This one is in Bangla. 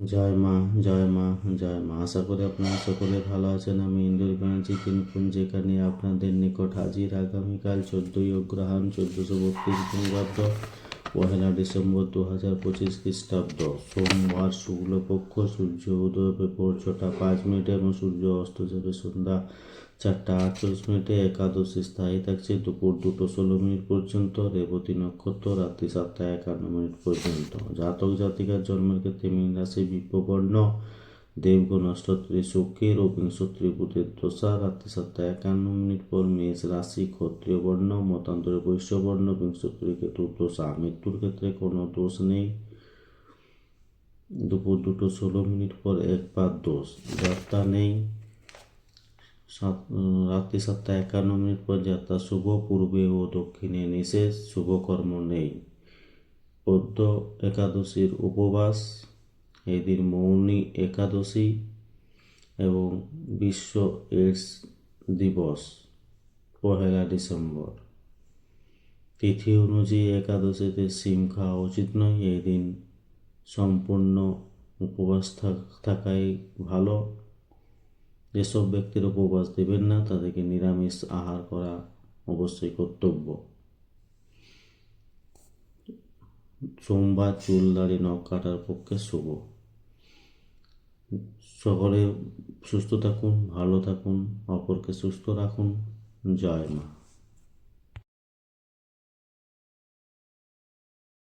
জয় মা জয় মা জয় মা। আশা করি আপনারা সকলে ভালো আছেন। আমি ইন্দুর ব্যানার্জি কিনপুঞ্জিকা যেখানে আপনাদের নিকট হাজির। আগামীকাল চোদ্দোই অগ্রহায়ণ, চোদ্দশো বত্রিশ বঙ্গাব্দ পহেলা ডিসেম্বর দু হাজার পঁচিশ খ্রিস্টাব্দ। সোমবার শুক্লপক্ষ, সূর্য উদয় হবে ছটা পাঁচ মিনিটে এবং সূর্য অস্ত যাবে সন্ধ্যা চারটা আটচল্লিশ মিনিটে। একাদশী স্থায়ী থাকছে দুপুর দুটো ষোলো মিনিট পর্যন্ত, রেবতী নক্ষত্র রাত্রি সাতটা একান্ন মিনিট পর্যন্ত। জাতক জাতিকার জন্মের ক্ষেত্রে মীন রাশি বিপ্রবর্ণ দেবগুণ অষ্টত্রী শুক্রের ও বিংশত্রী বুধের দশা রাত্রি সাতটা একান্ন মিনিট পর মেষ রাশি, ক্ষত্রিয় বর্ণ, মতান্তরে বৈশ্যবর্ণ বিংশত্রী কেতুর দশা মৃত্যুর ক্ষেত্রে কোনো দোষ নেই। দুপুর দুটো ষোলো মিনিট পর একবার দোষ। যাত্রা নেই। সাত, রাত্রি সাতটা একান্ন মিনিট পর যাত্রা শুভ, পূর্বে ও দক্ষিণে নিষেধ শুভকর্ম নেই। পদ্ম একাদশীর উপবাস এদিন মৌনী একাদশী এবং বিশ্ব এইডস দিবস, পহেলা ডিসেম্বর। তিথি অনুযায়ী একাদশীতে সিম খাওয়া উচিত নয়। এই দিন সম্পূর্ণ উপবাস থাক- থাকাই ভালো। যেসব ব্যক্তির উপবাস দেবেন না, তাদেরকে নিরামিষ আহার করা অবশ্যই কর্তব্য। সোমবার চুল দাড়ি নখ কাটার পক্ষে শুভ। সকলে সুস্থ থাকুন ভালো থাকুন অপরকে সুস্থ রাখুন। জয় মা।